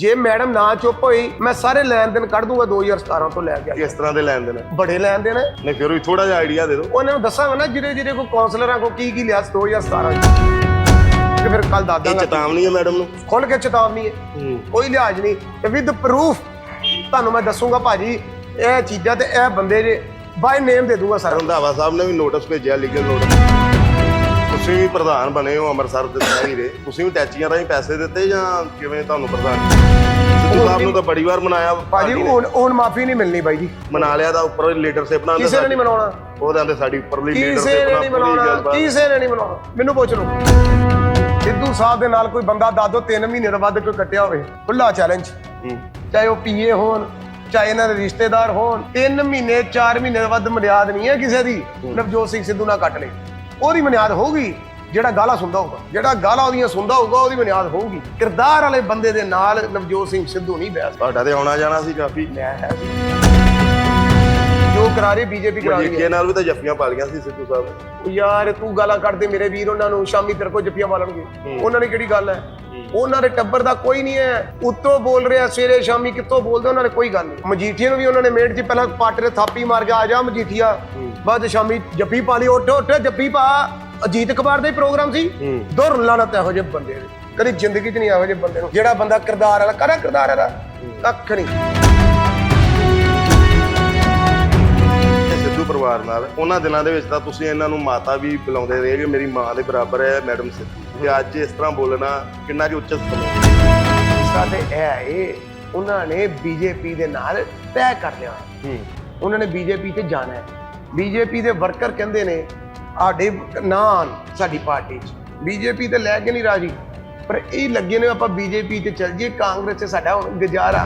ਜੇ ਮੈਡਮ ਨਾ ਚੁੱਪ ਹੋਈ ਮੈਂ ਸਾਰੇ ਲੈਣ ਦੇਣ ਕੱਢ ਦੂੰਗਾ 2017 ਤੋਂ ਲੈ ਕੇ ਕਿਸ ਤਰ੍ਹਾਂ ਦੇ ਲੈਣ ਦੇਣ? ਬੜੇ ਲੈਣ ਦੇਣ। ਹੈ। ਨਹੀਂ ਫਿਰ ਵੀ ਥੋੜਾ ਜਿਹਾ ਆਈਡੀਆ ਦੇ ਦਿਓ। ਉਹਨਾਂ ਨੂੰ ਦੱਸਾਂਗਾ ਨਾ ਜਿਹੜੇ ਜਿਹੜੇ ਕੋ ਕਾਉਂਸਲਰਾਂ ਕੋ ਕੀ ਕੀ ਲਿਆ ਸੀ 2017 ਚ। ਤੇ ਫਿਰ ਕੱਲ ਦੱਸ ਇਹ ਦਾਂਗਾ। ਚੇਤਾਵਨੀ ਹੈ ਮੈਡਮ ਨੂੰ? ਖੁੱਲ ਕੇ ਚੇਤਾਵਨੀ ਹੈ। ਕੋਈ ਲਿਹਾਜ਼ ਨਹੀਂ। ਤੇ ਵਿਦ ਪ੍ਰੂਫ ਤੁਹਾਨੂੰ ਮੈਂ ਦੱਸੂਗਾ ਭਾਜੀ ਇਹ ਚੀਜ਼ਾਂ ਤੇ ਇਹ ਬੰਦੇ ਜੇ ਬਾਈ ਨੇਮ ਦੇ ਦੂੰਗਾ ਸਾਰਾ। ਰੰਧਾਵਾ ਸਾਹਿਬ ਨੇ ਵੀ ਨੋਟਿਸ ਭੇਜਿਆ ਲੀਗਲ ਨੋਟਿਸ ਤੁਸੀਂ ਵੀ ਪ੍ਰਧਾਨ ਬਣੇ ਹੋ ਅੰਮ੍ਰਿਤਸਰ ਦੇ ਸਾਰੀ ਦੇ। ਤੁਸੀਂ ਵੀ ਟੈਚੀਆਂ ਰਾਹੀਂ ਪੈਸੇ ਦਿੱਤੇ ਜਾਂ ਕਿਵੇਂ ਤੁਹਾਨੂੰ ਪ੍ਰਧਾਨ? ਸਿੱਧੂ ਸਾਹਿਬ ਨੂੰ ਤਾਂ ਬੜੀ ਵਾਰ ਮਨਾਇਆ ਭਾਜੀ ਪਾਰਟੀ ਨੇ। ਹੁਣ ਹੁਣ ਮਾਫੀ ਨਹੀਂ ਮਿਲਣੀ ਬਾਈ ਜੀ। ਮਨਾ ਲਿਆ ਤਾਂ ਉੱਪਰ ਲੀਡਰਸ਼ਿਪ ਨਾਲ ਕਿਸੇ ਨੇ ਨਹੀਂ ਮਨਾਉਣਾ। ਉਹ ਕਹਿੰਦੇ ਸਾਡੀ ਉੱਪਰਲੀ ਕਿਸੇ ਲੀਡਰਸ਼ਿਪ ਨੇ ਨਾਲ ਨਹੀਂ ਪੂਰੀ ਮਨਾਉਣਾ ਗੱਲਬਾਤ। ਕਿਸੇ ਨੇ ਨਹੀਂ ਮਨਾਉਣਾ। ਮੈਨੂੰ ਪੁੱਛ ਲਓ। ਸਿੱਧੂ ਸਾਹਿਬ ਦੇ ਨਾਲ ਕੋਈ ਬੰਦਾ ਦੱਸ ਦਿਓ 3 ਮਹੀਨੇ ਤੋਂ ਵੱਧ ਕੋਈ ਕੱਟਿਆ ਹੋਵੇ। ਖੁੱਲਾ ਚੈਲੰਜ ਹੂੰ। ਚਾਹੇ ਉਹ ਪੀਏ ਹੋਣ ਚਾਹੇ ਇਹਨਾਂ ਦੇ ਰਿਸ਼ਤੇਦਾਰ ਹੋਣ 3 ਮਹੀਨੇ 4 ਮਹੀਨੇ ਤੋਂ ਵੱਧ ਮਨਿਆਦ ਨਹੀਂ ਹੈ ਕਿਸੇ ਦੀ। ਨਵਜੋਤ ਸਿੰਘ ਸਿੱਧੂ ਨਾਲ ਕੱਟ ਲਈ ਉਹਦੀ ਮਨਿਆਦ ਹੋਊਗੀ ਜਿਹੜਾ ਗਾਲਾਂ ਸੁਣਦਾ ਹੋਊਗਾ। ਜਿਹੜਾ ਗਾਲਾਂ ਉਹਦੀਆਂ ਸੁਣਦਾ ਹੋਊਗਾ ਉਹਦੀ ਮਨਿਆਦ ਹੋਊਗੀ। ਕਿਰਦਾਰ ਵਾਲੇ ਬੰਦੇ ਦੇ ਨਾਲ ਨਵਜੋਤ ਸਿੰਘ ਸਿੱਧੂ ਨਹੀਂ ਬਹਿਸ ਤੁਹਾਡਾ ਤੇ ਆਉਣਾ ਜਾਣਾ ਸੀ ਕਾਫੀ। ਮੈਂ ਹੈ ਜੋ। ਕਰਾ ਰਹੀ ਬੀਜੇਪੀ ਕਰਾ ਰਹੀ ਹੈ। ਨਾਲ ਵੀ ਤਾਂ ਜੱਫੀਆਂ ਪਾ ਲਈਆਂ ਸੀ ਸਿੱਧੂ ਸਾਹਿਬ। ਨੇ ਯਾਰ ਤੂੰ ਗਾਲਾਂ ਕੱਢਦੇ ਮੇਰੇ ਵੀਰ ਉਹਨਾਂ ਨੂੰ ਸ਼ਾਮੀ ਤੇਰੇ ਕੋਲ ਜੱਫੀਆਂ ਮਾਲਣਗੇ ਉਹਨਾਂ ਦੀ ਕਿਹੜੀ ਗੱਲ ਹੈ? ਉਹਨਾਂ ਦੇ ਟੱਬਰ ਦਾ ਕੋਈ ਨਹੀਂ ਹੈ। ਉੱਤੋਂ ਬੋਲ ਰਿਹਾ ਸਵੇਰੇ ਸ਼ਾਮੀ ਕਿੱਥੋਂ ਬੋਲਦੇ ਉਹਨਾਂ ਨੇ ਕੋਈ ਗੱਲ ਨਹੀਂ। ਮਜੀਠੀਏ ਨੂੰ ਵੀ ਉਹਨਾਂ ਨੇ ਮੇਟ 'ਚ ਪਹਿਲਾਂ ਪਾਟੇ ਦੇ ਥਾਪੀ ਮਾਰ ਕੇ ਆ ਜਾ ਮਜੀਠੀਆ। ਬਾਅਦ 'ਚ ਸ਼ਾਮੀ ਜੱਫੀ ਪਾ ਲਈ ਉੱਠ ਉੱਠ ਜੱਫੀ ਪਾ। ਅਜੀਤ ਕੁਮਾਰ ਦਾ ਪ੍ਰੋਗਰਾਮ ਸੀ। ਹੂੰ। ਦੁਰ ਲਾਨਤ ਇਹੋ ਜਿਹੇ ਬੰਦੇ ਦੇ ਕਦੀ ਜ਼ਿੰਦਗੀ 'ਚ ਨਹੀਂ ਇਹੋ ਜਿਹੇ ਬੰਦੇ ਨੂੰ। ਜਿਹੜਾ ਬੰਦਾ ਕਿਰਦਾਰ ਵਾਲਾ ਕਰਾ ਕਿਰਦਾਰ ਵਾਲਾ ਕੱਖ ਨਹੀਂ। ਤੇ ਸਿੱਧੂ ਪਰਿਵਾਰ ਨਾਲ। ਉਹਨਾਂ ਦਿਨਾਂ ਦੇ ਵਿੱਚ ਤਾਂ ਤੁਸੀਂ ਇਹਨਾਂ ਨੂੰ ਮਾਤਾ ਵੀ ਬੁਲਾਉਂਦੇ ਰਹੇ ਕਿ ਮੇਰੀ ਮਾਂ ਦੇ ਬਰਾਬਰ ਹੈ ਮੈਡਮ ਸਿੱਧੂ। ਤੇ ਅੱਜ ਇਸ ਤਰ੍ਹਾਂ ਬੋਲਣਾ ਕਿੰਨਾ ਕਿ ਉੱਚਤ ਸਮਝਦੇ ਸਾਡੇ ਇਹ ਹੈ ਇਹ ਉਹਨਾਂ ਨੇ ਬੀਜੇਪੀ ਦੇ ਨਾਲ ਤੈਅ ਕਰ ਲਿਆ। ਹੂੰ। ਉਹਨਾਂ ਨੇ ਬੀਜੇਪੀ ਤੇ ਜਾਣਾ ਹੈ। ਬੀਜੇਪੀ ਦੇ ਵਰਕਰ ਕਹਿੰਦੇ ਨੇ ਆਡੇ ਨਾਂ ਸਾਡੀ ਪਾਰਟੀ 'ਚ। ਬੀਜੇਪੀ ਤੇ ਲੈ ਕੇ ਨਹੀਂ ਰਾਜੀ। ਪਰ ਇਹ ਲੱਗੇ ਨੇ ਆਪਾਂ ਬੀਜੇਪੀ ਤੇ ਚੱਲ ਜਾਈਏ ਕਾਂਗਰਸ 'ਚ ਸਾਡਾ ਹੁਣ ਗੁਜ਼ਾਰਾ।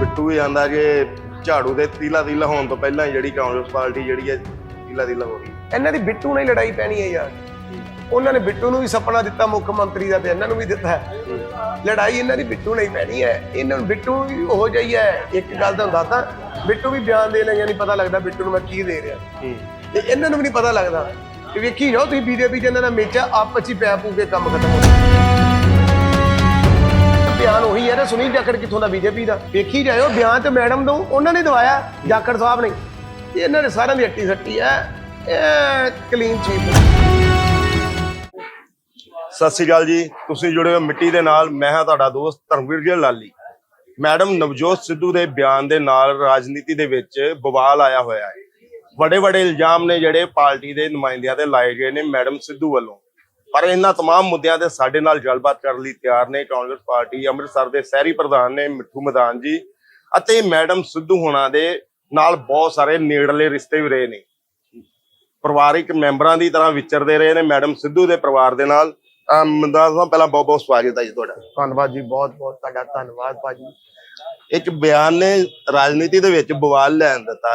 ਬਿੱਟੂ ਵੀ ਆਂਦਾ ਕਿ ਝਾੜੂ ਦੇ ਤੀਲਾ ਤੀਲਾ ਹੋਣ ਤੋਂ ਪਹਿਲਾਂ ਹੀ ਜਿਹੜੀ ਕਾਂਗਰਸ ਪਾਰਟੀ ਜਿਹੜੀ ਹੈ ਤੀਲਾ ਤੀਲਾ ਹੋ ਗਈ। ਇਹਨਾਂ ਦੀ ਬਿੱਟੂ ਨਾਲ ਹੀ ਲੜਾਈ ਪੈਣੀ ਹੈ ਯਾਰ। ਉਹਨਾਂ ਨੇ ਬਿੱਟੂ ਨੂੰ ਵੀ ਸੁਪਨਾ ਦਿੱਤਾ, ਮੁੱਖ ਮੰਤਰੀ ਦਾ ਤੇ ਇਹਨਾਂ ਨੂੰ ਵੀ ਦਿੱਤਾ। ਹੈ ਲੜਾਈ ਇਹਨਾਂ ਦੀ ਬਿੱਟੂ ਨਾਲ ਪੈਣੀ ਹੈ। ਇਹਨਾਂ ਨੂੰ ਬਿੱਟੂ ਵੀ ਹੋ ਜਾਈ ਹੈ। ਇੱਕ ਗੱਲ ਤਾਂ ਹੁੰਦਾ ਤਾਂ ਬਿੱਟੂ ਵੀ ਬਿਆਨ ਦੇ ਲਈਆਂ ਨਹੀਂ ਪਤਾ ਲੱਗਦਾ ਬਿੱਟੂ ਨੂੰ ਮੈਂ ਕੀ ਦੇ ਰਿਹਾ। ਤੇ ਇਹਨਾਂ ਨੂੰ ਵੀ ਨਹੀਂ ਪਤਾ ਲੱਗਦਾ ਕਿ ਵੇਖੀ ਜਾਓ ਤੁਸੀਂ ਬੀਜੇਪੀ ਚ ਇਹਨਾਂ ਦਾ ਮੇਚਾ ਆਪਸ ਹੀ ਪੈ ਪੂ ਕੇ ਕੰਮ ਖਤਮ ਹੋ ਬਿਆਨ ਉਹੀ ਹੈ ਨਾ, ਸੁਨੀਲ ਜਾਖੜ ਕਿੱਥੋਂ ਦਾ ਬੀਜੇਪੀ ਦਾ? ਵੇਖੀ ਜਾਇਓ, ਬਿਆਨ ਤੇ ਮੈਡਮ ਨੂੰ ਉਹਨਾਂ ਨੇ ਦਵਾਇਆ, ਜਾਖੜ ਸਾਹਿਬ ਨੇ। ਇਹਨਾਂ ਨੇ ਸਾਰਿਆਂ ਦੀ ਅੱਟੀ ਸੱਟੀ ਹੈ। ਇਹ ਕਲੀਨ ਚੀਪ ਸਤਿ ਸ਼੍ਰੀ ਅਕਾਲ ਜੀ ਤੁਸੀਂ ਜੁੜੇ ਹੋ ਮਿੱਟੀ ਦੇ ਨਾਲ ਮੈਂ ਹਾਂ ਤੁਹਾਡਾ ਦੋਸਤ ਧਰਮਵੀਰ ਜੀ ਲਾਲੀ ਮੈਡਮ ਨਵਜੋਤ ਸਿੱਧੂ ਦੇ ਬਿਆਨ ਦੇ ਨਾਲ ਰਾਜਨੀਤੀ ਦੇ ਵਿੱਚ ਬਵਾਲ ਆਇਆ ਹੋਇਆ ਹੈ ਵੱਡੇ ਵੱਡੇ ਇਲਜ਼ਾਮ ਨੇ ਜਿਹੜੇ ਪਾਰਟੀ ਦੇ ਨੁਮਾਇੰਦਿਆਂ ਤੇ ਲਾਏ ਗਏ ਨੇ ਮੈਡਮ ਸਿੱਧੂ ਵੱਲੋਂ ਪਰ ਇਹਨਾਂ तमाम ਮੁੱਦਿਆਂ ਤੇ ਸਾਡੇ ਨਾਲ ਗੱਲਬਾਤ ਕਰਨ ਲਈ ਤਿਆਰ ਨੇ ਕਾਂਗਰਸ ਪਾਰਟੀ ਅੰਮ੍ਰਿਤਸਰ ਦੇ ਸ਼ਹਿਰੀ ਪ੍ਰਧਾਨ ਨੇ ਮਿੱਠੂ ਮਦਾਨ ਜੀ ਅਤੇ ਮੈਡਮ ਸਿੱਧੂ ਹੋਣਾ ਦੇ ਨਾਲ ਬਹੁਤ ਸਾਰੇ ਨੇੜਲੇ ਰਿਸ਼ਤੇ ਵੀ ਰਹੇ ਨੇ ਪਰਿਵਾਰਿਕ ਮੈਂਬਰਾਂ ਦੀ ਤਰ੍ਹਾਂ ਵਿਚਰਦੇ ਰਹੇ ਨੇ ਮੈਡਮ ਸਿੱਧੂ ਦੇ ਪਰਿਵਾਰ ਦੇ ਨਾਲ ਮਦਾਨ ਸਾਹਿਬ ਪਹਿਲਾਂ ਬਹੁਤ ਬਹੁਤ ਸਵਾਗਤ ਹੈ ਜੀ ਤੁਹਾਡਾ। ਧੰਨਵਾਦ ਜੀ ਬਹੁਤ ਬਹੁਤ ਤੁਹਾਡਾ ਧੰਨਵਾਦ ਭਾਜੀ। ਇੱਕ ਬਿਆਨ ਨੇ ਰਾਜਨੀਤੀ ਦੇ ਵਿੱਚ ਬਵਾਲ ਲੈਣ ਦਿੱਤਾ।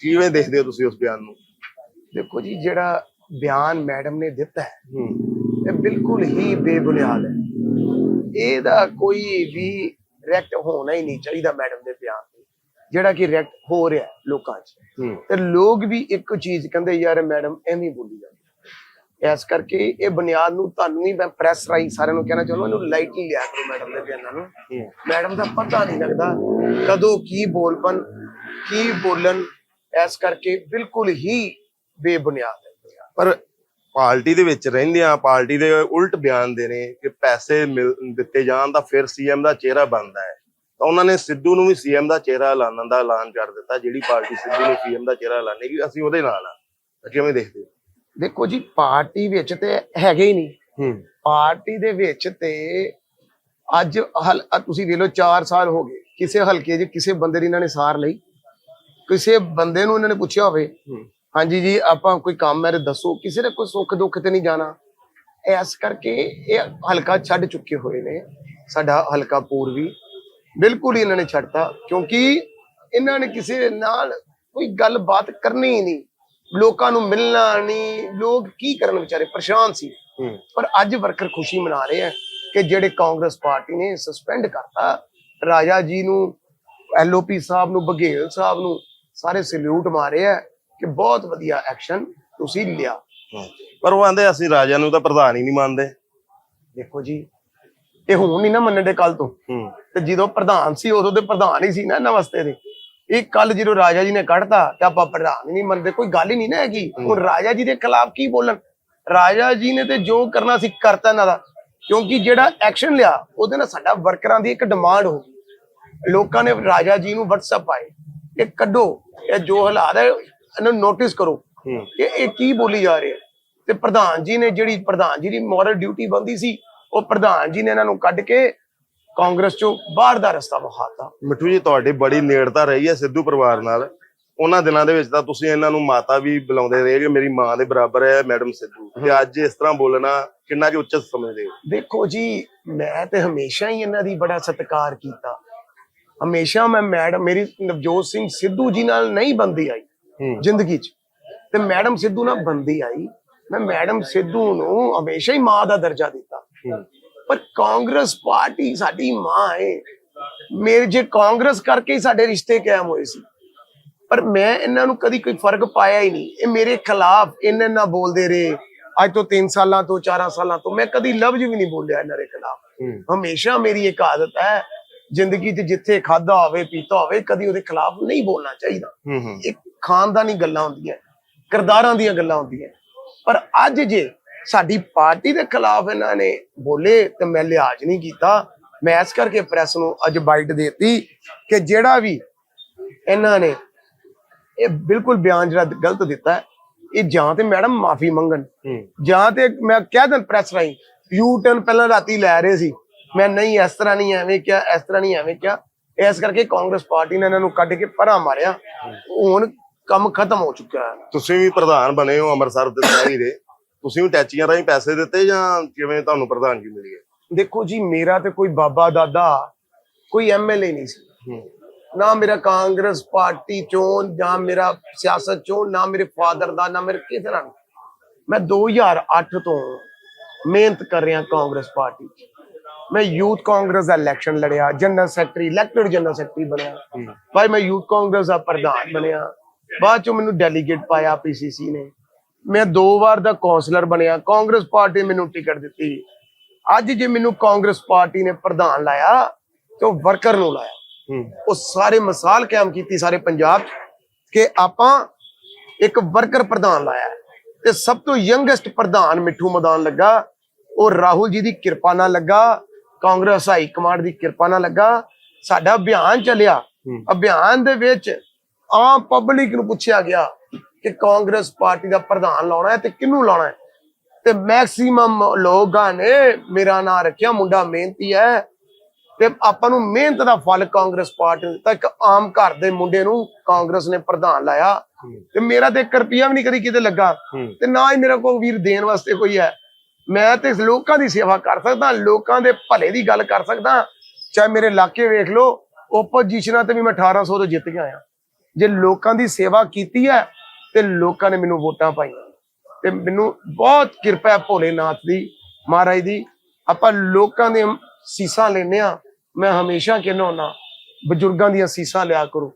ਕਿਵੇਂ ਦੇਖਦੇ ਹੋ ਤੁਸੀਂ ਉਸ ਬਿਆਨ ਨੂੰ? ਦੇਖੋ ਜੀ ਜਿਹੜਾ ਬਿਆਨ ਮੈਡਮ ਨੇ ਦਿੱਤਾ ਹੈ ਇਹ ਬਿਲਕੁਲ ਹੀ ਬੇਬੁਨਿਆਦ ਹੈ। ਇਹਦਾ ਕੋਈ ਵੀ ਰੈਕਟ ਹੋਣਾ ਹੀ ਨਹੀਂ ਚਾਹੀਦਾ ਮੈਡਮ ਦੇ ਬਿਆਨ ਤੇ ਜਿਹੜਾ ਕਿ ਰੈਕਟ ਹੋ ਰਿਹਾ ਲੋਕਾਂ 'ਚ। ਤੇ ਲੋਕ ਵੀ ਇੱਕ ਚੀਜ਼ ਕਹਿੰਦੇ ਯਾਰ ਮੈਡਮ ਐਵੇਂ ਬੋਲੀ ਜਾਂਦੀ। ਇਸ ਕਰਕੇ ਇਹ ਬੁਨਿਆਦ ਨੂੰ ਤੁਹਾਨੂੰ ਵੀ ਮੈਂ ਪ੍ਰੈਸ ਰਾਈ ਸਾਰਿਆਂ ਨੂੰ ਕਹਿਣਾ ਚਾਹੁੰਦਾ ਇਹਨੂੰ ਲਾਈਟਲੀ ਲਿਆ ਕਰੋ ਮੈਡਮ ਦੇ ਬਿਆਨਾਂ ਨੂੰ। ਮੈਡਮ ਦਾ ਪਤਾ ਨਹੀਂ ਲੱਗਦਾ ਕਦੋਂ ਕੀ ਬੋਲਪਨ ਕੀ ਬੋਲਣ ਇਸ ਕਰਕੇ ਬਿਲਕੁਲ ਹੀ ਬੇਬੁਨਿਆਦ ਹੈ। ਪਰ ਪਾਰਟੀ ਦੇ ਵਿੱਚ ਰਹਿੰਦਿਆਂ ਪਾਰਟੀ ਦੇ ਉਲਟ ਬਿਆਨ ਦੇ ਨੇ ਕਿ ਪੈਸੇ ਮਿਲ ਦਿੱਤੇ ਜਾਣ ਤਾਂ ਫਿਰ ਸੀਐਮ ਦਾ ਚਿਹਰਾ ਬਣਦਾ ਹੈ। ਤਾਂ ਉਹਨਾਂ ਨੇ ਸਿੱਧੂ ਨੂੰ ਵੀ ਸੀਐਮ ਦਾ ਚਿਹਰਾ ਐਲਾਨਣ ਦਾ ਐਲਾਨ ਕਰ ਦਿੱਤਾ ਜਿਹੜੀ ਪਾਰਟੀ ਸਿੱਧੂ ਨੂੰ ਸੀਐਮ ਦਾ ਚਿਹਰਾ ਐਲਾਨੇਗੀ ਅਸੀਂ ਉਹਦੇ ਨਾਲ ਆ ਕਿਵੇਂ ਦੇਖਦੇ ਹੋ? ਦੇਖੋ ਜੀ ਪਾਰਟੀ ਵਿੱਚ ਤੇ ਹੈਗੇ ਹੀ ਨਹੀਂ। ਹੂੰ। ਪਾਰਟੀ ਦੇ ਵਿੱਚ ਤੇ ਅੱਜ ਤੁਸੀਂ ਵੇਖ ਲਓ 4 ਸਾਲ ਹੋ ਗਏ। ਕਿਸੇ ਹਲਕੇ 'ਚ ਕਿਸੇ ਬੰਦੇ ਦੀ ਇਹਨਾਂ ਨੇ ਸਾਰ ਲਈ। ਕਿਸੇ ਬੰਦੇ ਨੂੰ ਇਹਨਾਂ ਨੇ ਪੁੱਛਿਆ ਹੋਵੇ ਹੂੰ। ਹਾਂਜੀ ਜੀ ਆਪਾਂ ਕੋਈ ਕੰਮ ਹੈ ਤੇ ਦੱਸੋ। ਕਿਸੇ ਨੇ ਕੋਈ ਸੁੱਖ ਦੁੱਖ ਤੇ ਨਹੀਂ ਜਾਣਾ। ਇਸ ਕਰਕੇ ਇਹ ਹਲਕਾ ਛੱਡ ਚੁੱਕੇ ਹੋਏ ਨੇ। ਸਾਡਾ ਹਲਕਾ ਪੂਰਵੀ ਬਿਲਕੁਲ ਹੀ ਇਹਨਾਂ ਨੇ ਛੱਡਤਾ। ਕਿਉਂਕਿ ਇਹਨਾਂ ਨੇ ਕਿਸੇ ਨਾਲ ਕੋਈ ਗੱਲਬਾਤ ਕਰਨੀ ਹੀ ਨਹੀਂ। ਲੋਕਾਂ ਨੂੰ ਮਿਲਣਾ ਨਹੀਂ ਲੋਕ ਕੀ ਕਰਨ ਵਿਚਾਰੇ? ਪਰੇਸ਼ਾਨ ਸੀ। ਪਰ ਅੱਜ ਵਰਕਰ ਖੁਸ਼ੀ ਮਨਾ ਰਹੇ ਆ ਕਿ ਜਿਹੜੇ ਕਾਂਗਰਸ ਪਾਰਟੀ ਨੇ ਸਸਪੈਂਡ ਕਰਤਾ ਰਾਜਾ ਜੀ ਨੂੰ ਐਲਓਪੀ ਸਾਹਿਬ ਨੂੰ ਬਘੇਲ ਸਾਹਿਬ ਨੂੰ ਸਾਰੇ ਸਲੂਟ ਮਾਰੇ ਆ ਕਿ ਬਹੁਤ ਵਧੀਆ ਐਕਸ਼ਨ ਤੁਸੀਂ ਲਿਆ। ਪਰ ਉਹ ਆਂਦੇ ਅਸੀਂ ਰਾਜਾ ਨੂੰ ਤਾਂ ਪ੍ਰਧਾਨ ਹੀ ਨਹੀਂ ਮੰਨਦੇ। ਦੇਖੋ ਜੀ ਇਹ ਹੁਣ ਨਹੀਂ ਨਾ ਮੰਨਣ ਦੇ ਕੱਲ ਤੋਂ ਤੇ ਜਦੋਂ ਪ੍ਰਧਾਨ ਸੀ ਉਦੋਂ ਤੇ ਪ੍ਰਧਾਨ ਹੀ ਸੀ ਨਾ ਇਹਨਾਂ ਵਾਸਤੇ ਦੇ। ਇਹ ਕੱਲ ਜਦੋਂ ਰਾਜਾ ਜੀ ਨੇ ਕੱਢਤਾ ਤੇ ਆਪਾਂ ਪ੍ਰਧਾਨ ਹੀ ਨਹੀਂ ਮੰਨਦੇ ਕੋਈ ਗੱਲ ਹੀ ਨਹੀਂ ਨਾ ਹੈਗੀ। ਹੁਣ ਰਾਜਾ ਜੀ ਦੇ ਖਿਲਾਫ ਕੀ ਬੋਲਣ? ਰਾਜਾ ਜੀ ਨੇ ਤੇ ਜੋ ਕਰਨਾ ਸੀ ਕਰਤਾ ਇਹਨਾਂ ਦਾ। ਕਿਉਂਕਿ ਜਿਹੜਾ ਐਕਸ਼ਨ ਲਿਆ ਉਹਦੇ ਨਾਲ ਸਾਡਾ ਵਰਕਰਾਂ ਦੀ ਇੱਕ ਡਿਮਾਂਡ ਹੋ ਗਈ। ਲੋਕਾਂ ਨੇ ਰਾਜਾ ਜੀ ਨੂੰ WhatsApp ਆਏ ਇਹ ਕੱਢੋ ਇਹ ਜੋ ਹਾਲਾਤ ਹੈ ਇਹਨੂੰ ਨੋਟਿਸ ਕਰੋ। ਹੂੰ। ਕਿ ਇਹ ਕੀ ਬੋਲੀ ਜਾ ਰਿਹਾ ਤੇ ਪ੍ਰਧਾਨ ਜੀ ਨੇ ਜਿਹੜੀ ਪ੍ਰਧਾਨ ਜੀ ਦੀ ਮੋਰਲ ਡਿਊਟੀ ਬੰਦੀ ਸੀ ਉਹ ਪ੍ਰਧਾਨ ਜੀ ਨੇ ਇਹਨਾਂ ਨੂੰ ਕੱਢ ਕੇ ਕਾਂਗਰਸ ਚੋਂ ਬਾਹਰ ਦਾ ਰਸਤਾ ਵਿਖਾਤਾ ਮਿੱਠੂ ਜੀ ਤੁਹਾਡੀ ਬੜੀ ਨੇੜਤਾ ਰਹੀ ਹੈ ਸਿੱਧੂ ਪਰਿਵਾਰ ਨਾਲ। ਉਹਨਾਂ ਦਿਨਾਂ ਦੇ ਵਿੱਚ ਤਾਂ ਤੁਸੀਂ ਇਹਨਾਂ ਨੂੰ ਮਾਤਾ ਵੀ ਬੁਲਾਉਂਦੇ ਰਹੇ ਕਿ ਮੇਰੀ ਮਾਂ ਦੇ ਬਰਾਬਰ ਹੈ ਮੈਡਮ ਸਿੱਧੂ। ਤੇ ਅੱਜ ਇਸ ਤਰ੍ਹਾਂ ਬੋਲਣਾ ਕਿੰਨਾ ਕਿ ਉੱਚਤ ਸਮਝਦੇ ਹੋ ਦੇਖੋ ਜੀ ਮੈਂ ਤੇ ਹਮੇਸ਼ਾ ਹੀ ਇਹਨਾਂ ਦੀ ਬੜਾ ਸਤਿਕਾਰ ਕੀਤਾ। ਹਮੇਸ਼ਾ ਮੈਂ ਮੈਡਮ ਮੇਰੀ ਨਵਜੋਤ ਸਿੰਘ ਸਿੱਧੂ ਜੀ ਨਾਲ ਨਹੀਂ ਬੰਦੀ ਆਈ ਜ਼ਿੰਦਗੀ 'ਚ। ਤੇ ਮੈਡਮ ਸਿੱਧੂ ਨਾਲ ਬੰਦੀ ਆਈ। ਮੈਂ ਮੈਡਮ ਸਿੱਧੂ ਨੂੰ ਹਮੇਸ਼ਾ ਹੀ ਮਾਂ ਦਾ ਦਰਜਾ ਦਿੱਤਾ। ਪਰ ਕਾਂਗਰਸ ਪਾਰਟੀ ਸਾਡੀ ਮਾਂ ਹੈ ਮੇਰੇ ਜੇ ਕਾਂਗਰਸ ਕਰਕੇ ਹੀ ਸਾਡੇ ਰਿਸ਼ਤੇ ਕਾਇਮ ਹੋਏ ਸੀ। ਪਰ ਮੈਂ ਇਹਨਾਂ ਨੂੰ ਕਦੀ ਕੋਈ ਫ਼ਰਕ ਪਾਇਆ ਹੀ ਨਹੀਂ। ਇਹ ਮੇਰੇ ਖਿਲਾਫ ਇਹਨਾਂ ਨਾਲ ਬੋਲਦੇ ਰਹੇ। ਅੱਜ ਤੋਂ 3 ਸਾਲਾਂ ਤੋਂ 4 ਸਾਲਾਂ ਤੋਂ ਮੈਂ ਕਦੀ ਲਫ਼ਜ਼ ਵੀ ਨਹੀਂ ਬੋਲਿਆ ਇਹਨਾਂ ਦੇ ਖਿਲਾਫ। ਹਮੇਸ਼ਾ ਮੇਰੀ ਇੱਕ ਆਦਤ ਹੈ ਜ਼ਿੰਦਗੀ 'ਚ ਜਿੱਥੇ ਖਾਦਾ ਹੋਵੇ ਪੀਤਾ ਹੋਵੇ ਕਦੀ ਉਹਦੇ ਖਿਲਾਫ ਨਹੀਂ ਬੋਲਣਾ ਚਾਹੀਦਾ। ਇਹ ਖਾਨਦਾਨੀ ਗੱਲਾਂ ਹੁੰਦੀਆਂ ਕਿਰਦਾਰਾਂ ਦੀਆਂ ਗੱਲਾਂ ਹੁੰਦੀਆਂ। ਪਰ ਅੱਜ ਜੇ ਸਾਡੀ ਪਾਰਟੀ ਦੇ ਖਿਲਾਫ ਇਹਨਾਂ ਨੇ ਬੋਲੇ ਤੇ ਮੈਂ ਲਿਹਾਜ਼ ਨਹੀਂ ਕੀਤਾ। ਮੈਂ ਇਸ ਕਰਕੇ ਪ੍ਰੈਸ ਨੂੰ ਅੱਜ ਬਾਈਟ ਦੇਤੀ ਕਿ ਜਿਹੜਾ ਵੀ ਇਹਨਾਂ ਨੇ ਇਹ ਬਿਲਕੁਲ ਬਿਆਨ ਜਿਹੜਾ ਗਲਤ ਦਿੱਤਾ ਇਹ ਜਾਂ ਤੇ ਮੈਡਮ ਮਾਫੀ ਮੰਗਣ ਜਾਂ ਤੇ ਮੈਂ ਕਹਿ ਦਿੰ ਪ੍ਰੈਸ ਰਾਹੀਂ ਯੂ ਟਰਨ ਪਹਿਲਾਂ ਰਾਤੀ ਲੈ ਰਹੇ ਸੀ। ਮੈਂ ਨਹੀਂ ਇਸ ਤਰ੍ਹਾਂ ਨਹੀਂ ਐਵੇਂ ਕਿਹਾ ਇਸ ਤਰ੍ਹਾਂ ਨਹੀਂ ਐਵੇਂ ਕਿਹਾ। ਇਸ ਕਰਕੇ ਕਾਂਗਰਸ ਪਾਰਟੀ ਨੇ ਇਹਨਾਂ ਨੂੰ ਕੱਢ ਕੇ ਪਰਾਂ ਮਾਰਿਆ। ਹੁਣ ਕੰਮ ਖਤਮ ਹੋ ਚੁੱਕਾ ਹੈ। ਤੁਸੀਂ ਵੀ ਪ੍ਰਧਾਨ ਬਣੇ ਹੋ ਅੰਮ੍ਰਿਤਸਰ ਦੇ ਸ਼ਹਿਰੀ ਦੇ। ਤੁਸੀਂ ਵੀ ਟੈਚੀਆਂ ਰਾਹੀਂ ਪੈਸੇ ਦਿੱਤੇ ਜਾਂ ਕਿਵੇਂ ਤੁਹਾਨੂੰ ਪ੍ਰਧਾਨਗੀ ਮਿਲੀ ਹੈ? ਦੇਖੋ ਜੀ ਮੇਰਾ ਤੇ ਕੋਈ ਬਾਬਾ ਦਾਦਾ ਕੋਈ ਐਮਐਲਏ ਨਹੀਂ ਸੀ। ਨਾ ਮੇਰਾ ਕਾਂਗਰਸ ਪਾਰਟੀ ਚੋਂ ਜਾਂ ਮੇਰਾ ਸਿਆਸਤ ਚੋਂ ਨਾ ਮੇਰੇ ਫਾਦਰ ਦਾ ਨਾ ਮੇਰੇ ਕਿਸੇ ਦਾ ਮੈਂ 2008 ਤੋਂ ਮਿਹਨਤ ਕਰ ਰਿਹਾ ਕਾਂਗਰਸ ਪਾਰਟੀ 'ਚ। ਮੈਂ ਯੂਥ ਕਾਂਗਰਸ ਦਾ ਇਲੈਕਸ਼ਨ ਲੜਿਆ general secretary elected general secretary ਬਣਿਆ। ਭਾਈ ਮੈਂ ਯੂਥ ਕਾਂਗਰਸ ਦਾ ਪ੍ਰਧਾਨ ਬਣਿਆ। ਬਾਅਦ ਚੋਂ ਮੈਨੂੰ ਡੈਲੀਗੇਟ ਪਾਇਆ ਪੀਸੀਸੀ ਨੇ। ਮੈਂ ਦੋ ਵਾਰ ਦਾ ਕੌਂਸਲਰ ਬਣਿਆ ਕਾਂਗਰਸ ਪਾਰਟੀ ਮੈਨੂੰ ਟਿਕਟ ਦਿੱਤੀ। ਅੱਜ ਜੇ ਮੈਨੂੰ ਕਾਂਗਰਸ ਪਾਰਟੀ ਨੇ ਪ੍ਰਧਾਨ ਲਾਇਆ ਤੇ ਉਹ ਵਰਕਰ ਨੂੰ ਲਾਇਆ। ਉਹ ਸਾਰੇ ਮਿਸਾਲ ਕਾਇਮ ਕੀਤੀ ਸਾਰੇ ਪੰਜਾਬ ਕਿ ਆਪਾਂ ਇੱਕ ਵਰਕਰ ਪ੍ਰਧਾਨ ਲਾਇਆ। ਤੇ ਸਭ ਤੋਂ ਯੰਗੈਸਟ ਪ੍ਰਧਾਨ ਮਿੱਠੂ ਮਦਾਨ ਲੱਗਾ ਉਹ ਰਾਹੁਲ ਜੀ ਦੀ ਕਿਰਪਾ ਨਾਲ ਲੱਗਾ ਕਾਂਗਰਸ ਹਾਈ ਕਮਾਂਡ ਦੀ ਕਿਰਪਾ ਨਾਲ ਲੱਗਾ। ਸਾਡਾ ਅਭਿਆਨ ਚੱਲਿਆ। ਅਭਿਆਨ ਦੇ ਵਿੱਚ ਆਮ ਪਬਲਿਕ ਨੂੰ ਪੁੱਛਿਆ ਗਿਆ ਕਿ ਕਾਂਗਰਸ ਪਾਰਟੀ ਦਾ ਪ੍ਰਧਾਨ ਲਾਉਣਾ ਹੈ ਤੇ ਕਿਹਨੂੰ ਲਾਉਣਾ ਹੈ? ਤੇ ਮੈਕਸਿਮਮ ਲੋਕਾਂ ਨੇ ਮੇਰਾ ਨਾਂ ਰੱਖਿਆ ਮੁੰਡਾ ਮਿਹਨਤੀ ਹੈ ਤੇ ਆਪਾਂ ਨੂੰ ਮਿਹਨਤ ਦਾ ਫਲ ਕਾਂਗਰਸ ਪਾਰਟੀ ਨੇ ਦਿੱਤਾ। ਇੱਕ ਆਮ ਘਰ ਦੇ ਮੁੰਡੇ ਨੂੰ ਕਾਂਗਰਸ ਨੇ ਪ੍ਰਧਾਨ ਲਾਇਆ ਤੇ ਮੇਰਾ ਤੇ 1 ਰੁਪਿਆ ਵੀ ਨਹੀਂ ਕਦੀ ਕਿਤੇ ਲੱਗਾ ਤੇ ਨਾ ਹੀ ਮੇਰਾ ਕੋਈ ਵੀਰ ਦੇਣ ਵਾਸਤੇ ਕੋਈ ਹੈ। ਮੈਂ ਤੇ ਲੋਕਾਂ ਦੀ ਸੇਵਾ ਕਰ ਸਕਦਾ ਲੋਕਾਂ ਦੇ ਭਲੇ ਦੀ ਗੱਲ ਕਰ ਸਕਦਾ। ਚਾਹੇ ਮੇਰੇ ਇਲਾਕੇ ਵੇਖ ਲਓ ਓਪੋਜੀਸ਼ਨਾਂ ਤੇ ਵੀ ਮੈਂ 1800 ਤੋਂ ਜਿੱਤ ਕੇ ਆਇਆ। ਜੇ ਲੋਕਾਂ ਦੀ ਸੇਵਾ ਕੀਤੀ ਹੈ ਤੇ ਲੋਕਾਂ ਨੇ ਮੈਨੂੰ ਵੋਟਾਂ ਪਾਈਆਂ। ਤੇ ਮੈਨੂੰ ਬਹੁਤ ਕਿਰਪਾ ਹੈ ਭੋਲੇਨਾਥ ਦੀ, ਮਹਾਰਾਜ ਦੀ। ਆਪਾਂ ਲੋਕਾਂ ਦੇ ਸੀਸਾਂ ਲੈਨੇ ਆ ਮੈਂ ਹਮੇਸ਼ਾ ਕਹਿੰਦਾ ਹੁੰਦਾ, ਬਜ਼ੁਰਗਾਂ ਦੀਆਂ ਸੀਸਾਂ ਲਿਆ ਕਰੋ।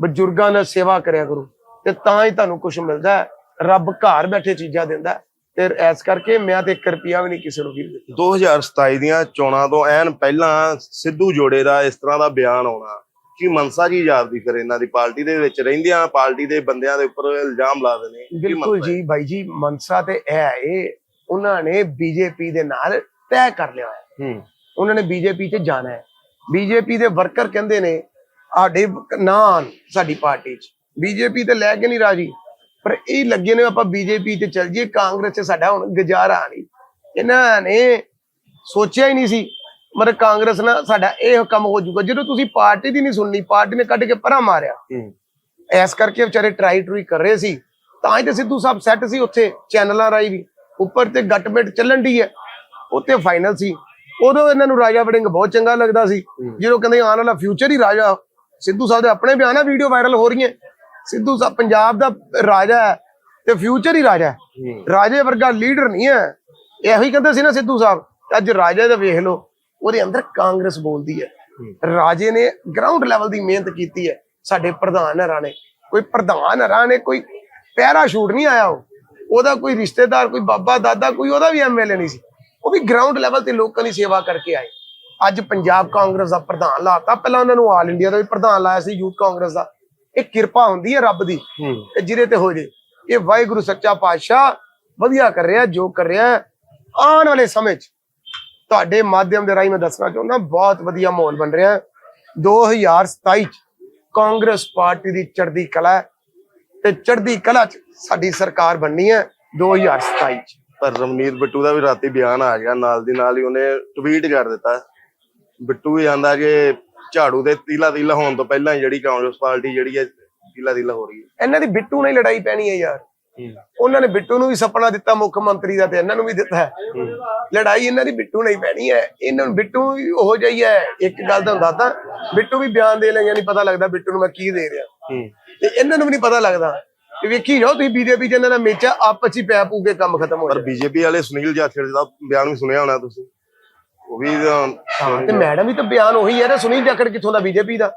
ਬਜ਼ੁਰਗਾਂ ਨਾਲ ਸੇਵਾ ਕਰਿਆ ਕਰੋ। ਤੇ ਤਾਂ ਹੀ ਤੁਹਾਨੂੰ ਕੁਝ ਮਿਲਦਾ ਹੈ। ਰੱਬ ਘਰ ਬੈਠੇ ਚੀਜ਼ਾਂ ਦਿੰਦਾ ਤੇ ਐਸ ਕਰਕੇ ਮੈਂ ਤੇ 1 ਰੁਪਿਆ ਵੀ ਨਹੀਂ ਕਿਸੇ ਨੂੰ ਵੀਰ ਦਿੱਤਾ। 2027 ਦੀਆਂ ਚੋਣਾਂ ਤੋਂ ਐਨ ਪਹਿਲਾਂ ਸਿੱਧੂ ਜੋੜੇ ਦਾ ਇਸ ਤਰ੍ਹਾਂ ਦਾ ਬਿਆਨ ਆਉਣਾ। ਕੀ ਮਨਸਾ ਜੀ ਯਾਦ ਦੀ ਫਿਰ ਇਹਨਾਂ ਦੀ? ਪਾਰਟੀ ਦੇ ਵਿੱਚ ਰਹਿੰਦਿਆਂ ਪਾਰਟੀ ਦੇ ਬੰਦਿਆਂ ਦੇ ਉੱਪਰ ਇਲਜ਼ਾਮ ਲਾ ਦੇਣੇ ਕੀ ਬਿਲਕੁਲ? ਜੀ? ਬਾਈ ਜੀ ਮਨਸਾ ਤੇ ਇਹ ਹੈ ਇਹ ਉਹਨਾਂ ਨੇ ਬੀਜੇਪੀ ਦੇ ਨਾਲ ਤੈਅ ਕਰ ਲਿਆ ਹੈ ਹੂੰ। ਉਹਨਾਂ ਨੇ ਬੀਜੇਪੀ 'ਚ ਜਾਣਾ ਹੈ। ਬੀਜੇਪੀ ਦੇ ਵਰਕਰ ਕਹਿੰਦੇ ਨੇ ਸਾਡੇ ਨਾਂ ਸਾਡੀ ਪਾਰਟੀ 'ਚ। ਬੀਜੇਪੀ ਤੇ ਲੈ ਕੇ ਨਹੀਂ ਰਾਜੀ। ਪਰ ਇਹ ਲੱਗੇ ਨੇ ਆਪਾਂ ਬੀਜੇਪੀ 'ਚ ਚੱਲ ਜਾਈਏ ਕਾਂਗਰਸ 'ਚ ਸਾਡਾ ਹੁਣ ਗੁਜ਼ਾਰਾ ਨਹੀਂ। ਇਹਨਾਂ ਨੇ ਸੋਚਿਆ ਹੀ ਨਹੀਂ ਸੀ। ਮਤਲਬ ਕਾਂਗਰਸ ਨਾਲ ਸਾਡਾ ਇਹ ਕੰਮ ਹੋ ਜਾਊਗਾ। ਜਦੋਂ ਤੁਸੀਂ ਪਾਰਟੀ ਦੀ ਨਹੀਂ ਸੁਣਨੀ ਪਾਰਟੀ ਨੇ ਕੱਢ ਕੇ ਪਰਾਂ ਮਾਰਿਆ। ਹੂੰ। ਐਸ ਕਰਕੇ ਵਿਚਾਰੇ ਟਰਾਈ ਟਰੂਈ ਕਰ ਰਹੇ ਸੀ। ਤਾਂ ਹੀ ਤੇ ਸਿੱਧੂ ਸਾਹਿਬ ਸੈੱਟ ਸੀ ਉੱਥੇ ਚੈਨਲਾਂ ਰਾਈ ਵੀ। ਉੱਪਰ ਤੇ ਗੱਟਮੈਟ ਚੱਲਣ ਦੀ ਹੈ। ਉੱਥੇ ਫਾਈਨਲ ਸੀ। ਉਦੋਂ ਇਹਨਾਂ ਨੂੰ ਰਾਜਾ ਵੜਿੰਗ ਬਹੁਤ ਚੰਗਾ ਲੱਗਦਾ ਸੀ। ਜਦੋਂ ਕਹਿੰਦੇ ਆਉਣ ਵਾਲਾ ਫਿਊਚਰ ਹੀ ਰਾਜਾ ਸਿੱਧੂ ਸਾਹਿਬ ਦੇ ਆਪਣੇ ਬਿਆਨ ਆ ਵੀਡੀਓ ਵਾਇਰਲ ਹੋ ਰਹੀਆਂ। ਸਿੱਧੂ ਸਾਹਿਬ ਪੰਜਾਬ ਦਾ ਰਾਜਾ ਹੈ ਤੇ ਫਿਊਚਰ ਹੀ ਰਾਜਾ ਹੈ। ਰਾਜੇ ਵਰਗਾ ਲੀਡਰ ਨਹੀਂ ਹੈ। ਇਹੋ ਹੀ ਕਹਿੰਦੇ ਸੀ ਨਾ ਸਿੱਧੂ ਸਾਹਿਬ ਅੱਜ ਰਾਜੇ ਦਾ ਵੇਖ ਲਓ। ਉਹਦੇ ਅੰਦਰ ਕਾਂਗਰਸ ਬੋਲਦੀ ਹੈ। ਰਾਜੇ ਨੇ ਗਰਾਊਂਡ ਲੈਵਲ ਦੀ ਮਿਹਨਤ ਕੀਤੀ ਹੈ। ਸਾਡੇ ਪ੍ਰਧਾਨ ਹਰਾਂ ਨੇ ਕੋਈ ਪ੍ਰਧਾਨ ਹਰਾਂ ਨੇ ਕੋਈ ਪੈਰਾਸ਼ੂਟ ਨਹੀਂ ਆਇਆ ਉਹ। ਉਹਦਾ ਕੋਈ ਰਿਸ਼ਤੇਦਾਰ ਕੋਈ ਬਾਬਾ ਦਾਦਾ ਕੋਈ ਉਹਦਾ ਵੀ ਐਮਐਲਏ ਨਹੀਂ ਸੀ। ਉਹ ਵੀ ਗਰਾਊਂਡ ਲੈਵਲ ਤੇ ਲੋਕਾਂ ਦੀ ਸੇਵਾ ਕਰਕੇ ਆਏ। ਅੱਜ ਪੰਜਾਬ ਕਾਂਗਰਸ ਦਾ ਪ੍ਰਧਾਨ ਲਾਤਾ। ਪਹਿਲਾਂ ਉਹਨਾਂ ਨੂੰ ਆਲ ਇੰਡੀਆ ਦਾ ਵੀ ਪ੍ਰਧਾਨ ਲਾਇਆ ਸੀ ਯੂਥ ਕਾਂਗਰਸ ਦਾ। ਇਹ ਕਿਰਪਾ ਹੁੰਦੀ ਹੈ ਰੱਬ ਦੀ ਤੇ ਜਿਹਦੇ ਤੇ ਹੋ ਜੇ। ਇਹ ਵਾਹਿਗੁਰੂ ਸੱਚਾ ਪਾਤਸ਼ਾਹ ਵਧੀਆ ਕਰ ਰਿਹਾ ਜੋ ਕਰ ਰਿਹਾ। ਆਉਣ ਵਾਲੇ ਸਮੇਂ 'ਚ। ਤੁਹਾਡੇ ਮਾਧਿਅਮ ਦੇ ਰਾਹੀਂ ਮੈਂ ਦੱਸਣਾ ਚਾਹੁੰਦਾ ਬਹੁਤ ਵਧੀਆ ਮਾਹੌਲ ਬਣ ਰਿਹਾ ਹੈ। 2027 'ਚ ਕਾਂਗਰਸ ਪਾਰਟੀ ਦੀ ਚੜ੍ਹਦੀ ਕਲਾ ਤੇ ਚੜ੍ਹਦੀ ਕਲਾ 'ਚ ਸਾਡੀ ਸਰਕਾਰ ਬਣਨੀ ਹੈ 2027 'ਚ। ਪਰ ਰਮਨੀਤ ਬਿੱਟੂ ਦਾ ਵੀ ਰਾਤੀ ਬਿਆਨ ਆ ਗਿਆ ਨਾਲ ਦੀ ਨਾਲ ਹੀ ਉਹਨੇ ਟਵੀਟ ਕਰ ਦਿੱਤਾ। ਬਿੱਟੂ ਵੀ ਆਂਦਾ ਕਿ ਝਾੜੂ ਦੇ ਤੀਲਾ ਤੀਲਾ ਹੋਣ ਤੋਂ ਪਹਿਲਾਂ ਹੀ ਜਿਹੜੀ ਕਾਂਗਰਸ ਪਾਰਟੀ ਜਿਹੜੀ ਹੈ ਤੀਲਾ ਤੀਲਾ ਹੋ ਰਹੀ ਹੈ। ਇਹਨਾਂ ਦੀ ਬਿੱਟੂ ਨਾਲ ਲੜਾਈ ਪੈਣੀ ਹੈ ਯਾਰ। ਉਹਨਾਂ ਨੇ ਬਿੱਟੂ ਨੂੰ ਵੀ ਸੁਪਨਾ ਦਿੱਤਾ ਮੁੱਖ ਮੰਤਰੀ ਦਾ ਤੇ ਇਹਨਾਂ ਨੂੰ ਵੀ ਦਿੱਤਾ ਹੈ। ਲੜਾਈ ਇਹਨਾਂ ਦੀ ਬਿੱਟੂ ਨਾਲ ਹੀ ਪੈਣੀ ਹੈ। ਇਹਨਾਂ ਨੂੰ ਬਿੱਟੂ ਵੀ ਉਹੋ ਜਿਹੀ ਹੈ। ਇੱਕ ਗੱਲ ਤਾਂ ਹੁੰਦਾ ਤਾਂ ਬਿੱਟੂ ਵੀ ਬਿਆਨ ਦੇ ਲੈਂਗੇ ਨਹੀਂ ਪਤਾ ਲੱਗਦਾ ਬਿੱਟੂ ਨੂੰ ਮੈਂ ਕੀ ਦੇ ਰਿਹਾ। ਤੇ ਇਹਨਾਂ ਨੂੰ ਵੀ ਨਹੀਂ ਪਤਾ ਲੱਗਦਾ। ਤੇ ਵੇਖੀ ਜਾਓ ਤੁਸੀਂ ਬੀਜੇਪੀ ਜਿਹਨਾਂ ਦਾ ਮੇਚਾ ਆਪਸ ਹੀ ਪੈ ਪੂ ਕੇ ਕੰਮ ਖਤਮ ਹੋ ਪਰ ਬੀਜੇਪੀ ਵਾਲੇ ਸੁਨੀਲ ਜਾਖੜ ਦਾ ਬਿਆਨ ਵੀ ਸੁਣਿਆ ਹੋਣਾ ਤੁਸੀਂ? ਉਹ ਵੀ ਤਾਂ- ਮੈਡਮ ਵੀ ਤਾਂ ਬਿਆਨ ਉਹੀ ਹੈ ਨਾ ਸੁਨੀਲ ਜਾਖੜ ਕਿੱਥੋਂ ਦਾ ਬੀਜੇਪੀ ਦਾ?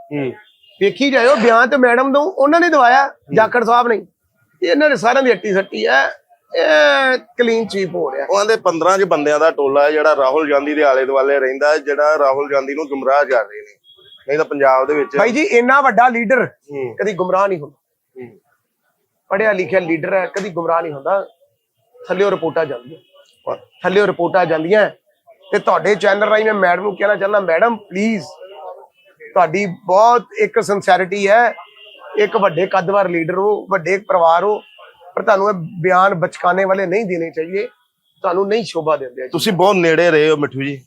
ਵੇਖੀ ਜਾਇਓ ਬਿਆਨ ਤੇ ਮੈਡਮ ਨੂੰ ਉਹਨਾਂ ਨੇ ਦਵਾਇਆ ਜਾਖੜ ਸਾਹਿਬ ਨੇ। ਇਹਨਾਂ ਨੇ ਸਾਰਿਆਂ ਦੀ ਅੱਟੀ ਸੱਟੀ ਹੈ ਇਹ ਕਲੀਨ ਚੀਪ ਹੋ ਰਿਹਾ। ਉਹਨਾਂ ਦੇ 15 ਚ ਬੰਦਿਆਂ ਦਾ ਟੋਲਾ ਹੈ ਜਿਹੜਾ ਰਾਹੁਲ ਗਾਂਧੀ ਦੇ ਆਲੇ ਦੁਆਲੇ ਰਹਿੰਦਾ ਹੈ, ਜਿਹੜਾ ਰਾਹੁਲ ਗਾਂਧੀ ਨੂੰ ਗੁੰਮਰਾਹ ਕਰ ਰਹੇ ਨੇ। ਨਹੀਂ ਤਾਂ ਪੰਜਾਬ ਦੇ ਵਿੱਚ ਭਾਈ ਜੀ ਇੰਨਾ ਵੱਡਾ ਲੀਡਰ ਕਦੀ ਗੁੰਮਰਾਹ ਨਹੀਂ ਹੁੰਦਾ। ਪੜਿਆ ਲਿਖਿਆ ਲੀਡਰ ਹੈ ਕਦੀ ਗੁੰਮਰਾਹ ਨਹੀਂ ਹੁੰਦਾ। ਥੱਲੇੋਂ ਰਿਪੋਰਟਾਂ ਜਾਂਦੀਆਂ। ਥੱਲੇੋਂ ਰਿਪੋਰਟਾਂ ਜਾਂਦੀਆਂ। ਤੇ ਤੁਹਾਡੇ ਚੈਨਲ ਰਾਹੀਂ ਮੈਂ ਮੈਡਮ ਨੂੰ ਕਹਿਣਾ ਚਾਹੁੰਦਾ ਮੈਡਮ ਪਲੀਜ਼ ਤੁਹਾਡੀ ਬਹੁਤ ਇੱਕ ਸਿੰਸੈਰਿਟੀ ਹੈ। ਇੱਕ ਵੱਡੇ ਕੱਦਵਾਰ ਲੀਡਰ ਹੋ ਵੱਡੇ ਪਰਿਵਾਰ ਹੋ ਪਰ ਤੁਹਾਨੂੰ ਇਹ ਬਿਆਨ ਬਚਕਾਨੇ ਵਾਲੇ ਨਹੀਂ ਦੇਣੇ ਚਾਹੀਏ ਤੁਹਾਨੂੰ ਨਹੀਂ ਸ਼ੋਭਾ ਦਿੰਦੇ ਤੁਸੀਂ ਬਹੁਤ ਨੇੜੇ ਰਹੇ ਹੋ ਮਿੱਠੂ ਜੀ।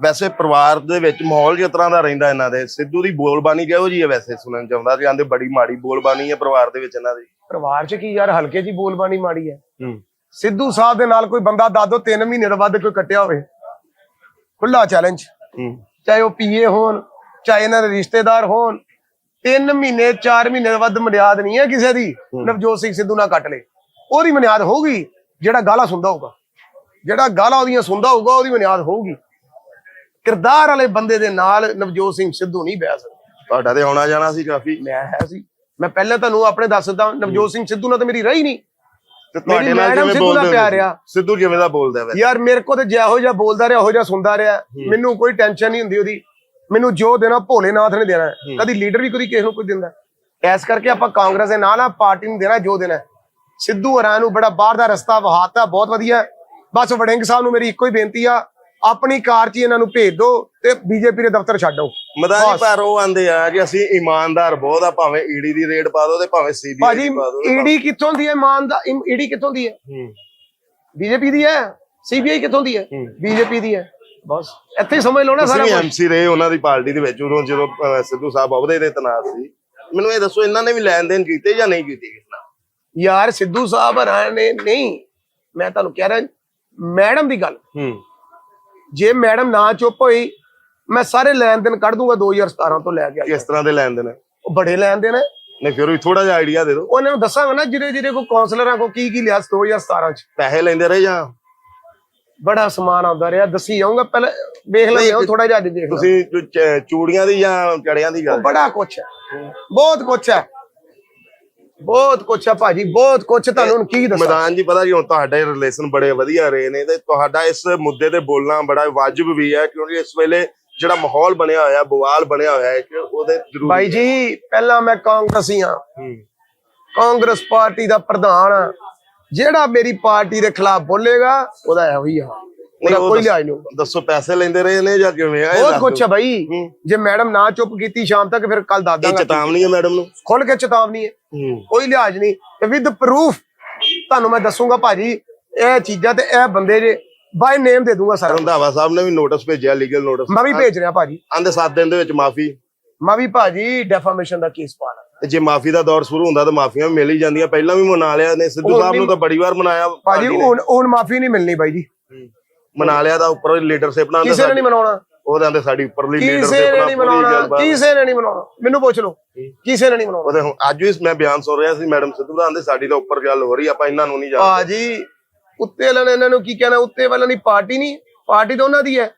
ਵੈਸੇ ਪਰਿਵਾਰ ਦੇ ਵਿੱਚ ਮਾਹੌਲ ਜਿਸ ਤਰ੍ਹਾਂ ਦਾ ਰਹਿੰਦਾ ਇਹਨਾਂ ਦੇ ਸਿੱਧੂ ਦੀ ਬੋਲਬਾਣੀ ਕਿਹੋ ਜੀ ਹੈ ਵੈਸੇ ਸੁਣਨ ਚ ਆਉਂਦਾ ਜਾਂਦੇ ਬੜੀ ਮਾੜੀ ਬੋਲਬਾਣੀ ਹੈ ਪਰਿਵਾਰ ਦੇ ਵਿੱਚ ਇਹਨਾਂ ਦੀ? ਪਰਿਵਾਰ 'ਚ ਕੀ ਯਾਰ ਹਲਕੇ ਜੀ ਬੋਲਬਾਣੀ ਮਾੜੀ ਹੈ। ਸਿੱਧੂ ਸਾਹਿਬ ਦੇ ਨਾਲ ਕੋਈ ਬੰਦਾ ਦਾਦੋ 3 ਮਹੀਨੇ ਤੋਂ ਵੱਧ ਕੋਈ ਕੱਟਿਆ ਹੋਵੇ। ਖੁੱਲਾ ਚੈਲੰਜ ਚਾਹੇ ਉਹ ਪੀਏ ਹੋਣ ਚਾਹੇ ਇਹਨਾਂ ਦੇ ਰਿਸ਼ਤੇਦਾਰ ਹੋਣ 3 ਮਹੀਨੇ 4 ਮਹੀਨੇ ਤੋਂ ਵੱਧ ਮਨਿਆਦ ਨਹੀਂ ਹੈ ਕਿਸੇ ਦੀ। ਨਵਜੋਤ ਸਿੰਘ ਸਿੱਧੂ ਨਾਲ ਕੱਟ ਲੇ ਉਹਦੀ ਮਨਿਆਦ ਹੋਊਗੀ ਜਿਹੜਾ ਗਾਲਾਂ ਸੁਣਦਾ ਹੋਊਗਾ। ਜਿਹੜਾ ਗਾਲਾਂ ਉਹਦੀਆਂ ਸੁਣਦਾ ਹੋਊਗਾ ਉਹਦੀ ਮਨਿਆਦ ਹੋਊਗੀ। ਕਿਰਦਾਰ ਵਾਲੇ ਬੰਦੇ ਦੇ ਨਾਲ ਨਵਜੋਤ ਸਿੰਘ ਸਿੱਧੂ ਨਹੀਂ ਬਹਿ ਸਕਦਾ। ਤੁਹਾਡਾ ਤੇ ਆਉਣਾ ਜਾਣਾ ਸੀ ਕਾਫੀ। ਮੈਂ ਹੈ ਸੀ। ਮੈਂ ਪਹਿਲਾਂ ਤੁਹਾਨੂੰ ਆਪਣੇ ਦੱਸ ਦਿੰਦਾ ਨਵਜੋਤ ਸਿੰਘ ਸਿੱਧੂ ਨਾਲ ਤਾਂ ਮੇਰੀ ਰਹੀ ਨਹੀਂ। ਤੇ ਤੁਹਾਡੇ ਨਾਲ ਨਾਲ ਬੋਲਦੇ? ਸਿੱਧੂ ਕਿਵੇਂ ਦਾ ਬੋਲਦਾ ਯਾਰ ਮੇਰੇ ਕੋ ਤੇ ਜਿਹੋ ਜਿਹਾ ਬੋਲਦਾ ਰਿਹਾ ਉਹੋ ਜਿਹਾ ਸੁਣਦਾ ਰਿਹਾ। ਮੈਨੂੰ ਕੋਈ ਟੈਨਸ਼ਨ ਨਹੀਂ ਹੁੰਦੀ ਉਹਦੀ। ਮੈਨੂੰ ਜੋ ਦੇਣਾ ਭੋਲੇਨਾਥ ਨੇ ਦੇਣਾ ਹੈ। ਕਦੀ ਲੀਡਰ ਵੀ ਕਦੀ ਕਿਸੇ ਨੂੰ ਕੁਝ ਦਿੰਦਾ ਐਸ ਕਰਕੇ ਆਪਾਂ ਕਾਂਗਰਸ ਦੇ ਨਾਲ ਆ ਪਾਰਟੀ ਨੂੰ ਦੇਣਾ ਜੋ ਦੇਣਾ ਹੈ। ਸਿੱਧੂ ਹਰਾਂ ਨੂੰ ਬੜਾ ਬਾਹਰ ਦਾ ਰਸਤਾ ਵਹਾਤਾ ਬਹੁਤ ਵਧੀਆ ਹੈ। ਬਸ ਵੜਿੰਗ ਸਾਹਿਬ ਨੂੰ ਮੇਰੀ ਇੱਕੋ ਹੀ ਬੇਨਤੀ ਆ ਆਪਣੀ ਕਾਰ 'ਚ ਹੀ ਇਹਨਾਂ ਨੂੰ ਭੇਜ ਦਿਓ ਤੇ ਬੀਜੇਪੀ ਦੇ ਦਫ਼ਤਰ ਛੱਡੋ ਮਦਾਨੀ ਬਸ। ਪਰ ਉਹ ਆਂਦੇ ਆ ਕਿ ਅਸੀਂ ਇਮਾਨਦਾਰ ਬਹੁਤ ਆ ਭਾਵੇਂ ਈਡੀ ਦੀ ਰੇਡ ਪਾ ਦੋ ਤੇ ਭਾਵੇਂ ਸੀਬੀਆਈ ਭਾਜੀ ਦੀ ਪਾ ਦੋ ਈਡੀ ਕਿੱਥੋਂ ਦੀ ਹੈ ਇਮਾਨ ਦਾ ਈਡੀ ਕਿੱਥੋਂ ਦੀ ਹੈ ਹੂੰ ਬੀਜੇਪੀ ਦੀ ਹੈ ਸੀਬੀਆਈ ਕਿੱਥੋਂ ਦੀ ਹੈ ਹੂੰ। ਬੀਜੇਪੀ ਦੀ ਹੈ ਬਸ। ਇੱਥੇ ਹੀ ਸਮਝ ਲਓ ਨਾ ਸਾਰਾ ਤੁਸੀਂ ਕੁਛ। ਐਮਸੀ ਰਹੇ ਉਹਨਾਂ ਦੀ ਪਾਰਟੀ ਦੇ ਵਿੱਚ ਉਦੋਂ ਜਦੋਂ ਅਹ, ਸਿੱਧੂ ਸਾਹਿਬ ਅਹੁਦੇ ਦੇ ਤਨਾਤ ਸੀ। ਮੈਨੂੰ ਇਹ ਦੱਸੋ ਇਹਨਾਂ ਨੇ ਵੀ ਲੈਣ ਦੇਣ ਕੀਤੇ ਜਾਂ ਨਹੀਂ ਕੀਤੇ ਕਿਸ ਨਾਲ? ਯਾਰ ਸਿੱਧੂ ਸਾਹਿਬ ਹਰਾਂ ਨੇ ਨਹੀਂ। ਮੈਂ ਤੁਹਾਨੂੰ ਕਹਿ ਰਿਹਾ ਮੈਡਮ ਦੀ ਗੱਲ। ਹੂੰ। ਜੇ ਮੈਡਮ ਨਾ ਚੁੱਪ ਹੋਈ ਮੈਂ ਸਾਰੇ ਲੈਣ ਦੇਣ ਕੱਢ ਦੂੰਗਾ 2017 ਤੋਂ ਲੈ ਕੇ ਅੱਜ ਕਿਸ ਤਰ੍ਹਾਂ ਦੇ ਲੈਣ ਦੇਣ? ਉਹ ਬੜੇ ਲੈਣ ਦੇਣ। ਹੈ। ਨਹੀਂ ਫਿਰ ਵੀ ਥੋੜਾ ਜਿਹਾ ਆਈਡੀਆ ਦੇ ਦਿਓ। ਉਹਨਾਂ ਨੂੰ ਦੱਸਾਂਗਾ ਨਾ ਜਿਹੜੇ ਜਿਹੜੇ ਕੋ ਕਾਉਂਸਲਰਾਂ ਕੋ ਕੀ ਕੀ ਲਿਆ ਸੀ 2017 ਚ। ਪੈਸੇ ਲੈਂਦੇ ਰਹੇ ਜਾਂ ਬੜਾ ਸਮਾਨ ਆਉਂਦਾ ਰਿਹਾ ਦੱਸੀ ਜਾਊਂਗਾ ਪਹਿਲਾਂ ਵੇਖ ਹਾਂ ਥੋੜਾ ਜਿਹਾ ਅੱਜ ਦੇਖ ਲਓ। ਤੁਸੀਂ ਚ- ਚੂੜੀਆਂ ਦੀ ਜਾਂ ਚੜਿਆਂ ਦੀ ਗੱਲ ਬੜਾ ਕੁਛ ਹੈ ਬਹੁਤ ਕੁਛ ਹੈ। ਬਹੁਤ ਕੁਛ ਹੈ ਭਾਜੀ ਬਹੁਤ ਕੁਛ ਤੁਹਾਨੂੰ ਹੁਣ ਕੀ ਦੱਸਾਂ? ਮੈਦਾਨ ਜੀ ਪਤਾ ਜੀ ਹੁਣ ਤੁਹਾਡੇ ਰਿਲੇਸ਼ਨ ਬੜੇ ਵਧੀਆ ਰਹੇ ਨੇ ਤੇ ਤੁਹਾਡਾ ਇਸ ਮੁੱਦੇ ਤੇ ਬੋਲਣਾ ਬੜਾ ਵਾਜਬ ਵੀ ਹੈ ਕਿਉਂਕਿ ਇਸ ਵੇਲੇ ਜਿਹੜਾ ਮਾਹੌਲ ਬਣਿਆ ਹੋਇਆ ਬਵਾਲ ਬਣਿਆ ਹੋਇਆ ਹੈ ਕਿ ਉਹਦੇ ਜ਼ਰੂਰੀ ਭਾਈ ਜੀ ਪਹਿਲਾਂ ਮੈਂ ਕਾਂਗਰਸੀ ਹਾਂ। ਹੂੰ। ਕਾਂਗਰਸ ਪਾਰਟੀ ਦਾ ਪ੍ਰਧਾਨ ਆ ਜਿਹੜਾ ਮੇਰੀ ਪਾਰਟੀ ਦੇ ਖਿਲਾਫ ਬੋਲੇਗਾ ਉਹਦਾ ਇਹੋ ਹੀ ਆ। ਉਹਦਾ ਉਹ ਕੋਈ ਲਿਹਾਜ਼ ਨਹੀਂ ਹੋਊਗਾ। ਦੱਸੋ ਪੈਸੇ ਲੈਂਦੇ ਰਹੇ ਨੇ ਜਾਂ ਕਿਵੇਂ? ਆ ਬਹੁਤ ਕੁਛ ਭਾਈ ਹੂੰ। ਜੇ ਮੈਡਮ ਨਾ ਚੁੱਪ ਕੀਤੀ ਸ਼ਾਮ ਤੱਕ ਫਿਰ ਕੱਲ ਦੱਸ ਦਾਂਗਾ। ਚੇਤਾਵਨੀ ਹੈ ਮੈਡਮ ਨੂੰ? ਖੁੱਲ ਕੇ ਚੇਤਾਵਨੀ ਹੈ। ਹੂੰ। ਕੋਈ ਲਿਹਾਜ਼ ਨਹੀਂ। ਤੇ ਵਿਦ ਪ੍ਰੂਫ ਤੁਹਾਨੂੰ ਮੈਂ ਦੱਸੂਗਾ ਭਾਜੀ ਇਹ ਚੀਜ਼ਾਂ ਤੇ ਇਹ ਬੰਦੇ ਜੇ ਬਾਈ ਨੇਮ ਦੇ ਦੂੰਗਾ ਸਾਰਾ। ਰੰਧਾਵਾ ਸਾਹਿਬ ਨੇ ਵੀ ਨੋਟਿਸ ਭੇਜਿਆ ਲੀਗਲ ਨੋਟਿਸ ਮੈਂ ਵੀ ਭੇਜ ਰਿਹਾ ਭਾਜੀ। ਆਂਦੇ 7 ਦਿਨ ਦੇ ਵਿੱਚ ਮਾਫੀ। ਮੈਂ ਵੀ ਭਾਜੀ ਡੈਫਾਮੇਸ਼ਨ ਦਾ ਕੇਸ ਪਾਣਾ ਤੇ ਜੇ ਮਾਫੀ ਦਾ ਦੌਰ ਸ਼ੁਰੂ ਹੁੰਦਾ ਤਾਂ ਮਾਫੀਆਂ ਮਿਲ ਹੀ ਜਾਂਦੀਆਂ। ਪਹਿਲਾਂ ਵੀ ਮਨਾ ਲਿਆ ਨੇ ਸਿੱਧੂ ਸਾਹਿਬ ਨੂੰ ਤਾਂ ਬੜੀ ਵਾਰ ਮਨਾਇਆ ਭਾਜੀ। ਹੁਣ ਹੁਣ ਮਾਫੀ ਨਹੀਂ ਮਿਲਣੀ ਬਾਈ ਜੀ। ਮਨਾ ਲਿਆ ਤਾਂ ਉੱਪਰ ਲੀਡਰਸ਼ਿਪ ਨਾਲ ਕਿਸੇ ਨੇ ਨਹੀਂ ਮਨਾਉਣਾ। ਉਹ ਕਹਿੰਦੇ ਸਾਡੀ ਉੱਪਰਲੀ ਕਿਸੇ ਲੀਡਰਸ਼ਿਪ ਨੇ ਨਾਲ ਕਿਸੇ ਨੇ ਨਹੀਂ ਮਨਾਉਣਾ। ਮੈਨੂੰ ਪੁੱਛ ਲਓ ਕਿਸੇ ਨੇ ਨਹੀਂ ਮਨਾਉਣਾ। ਉਹਦੇ ਹੁਣ ਅੱਜ ਵੀ ਮੈਂ ਬਿਆਨ ਸੁਣ ਰਿਹਾ ਸੀ ਮੈਡਮ ਸਿੱਧੂ ਦਾ ਆਂਦੇ ਸਾਡੀ ਤਾਂ ਉੱਪਰ ਗੱਲ ਹੋ ਰਹੀ ਆਪਾਂ ਇਹਨਾਂ ਨੂੰ ਨਹੀਂ ਜਾਣਦੇ। ਭਾਜੀ ਉੱਤੇ ਵਾਲਿਆਂ ਨੇ ਇਹਨਾਂ ਨੂੰ ਕੀ ਕਹਿਣਾ? ਉੱਤੇ ਵਾਲਿਆਂ ਦੀ ਪਾਰਟੀ ਨਹੀਂ ਪਾਰਟੀ ਤਾਂ ਉਹਨਾਂ ਦੀ ਹੈ।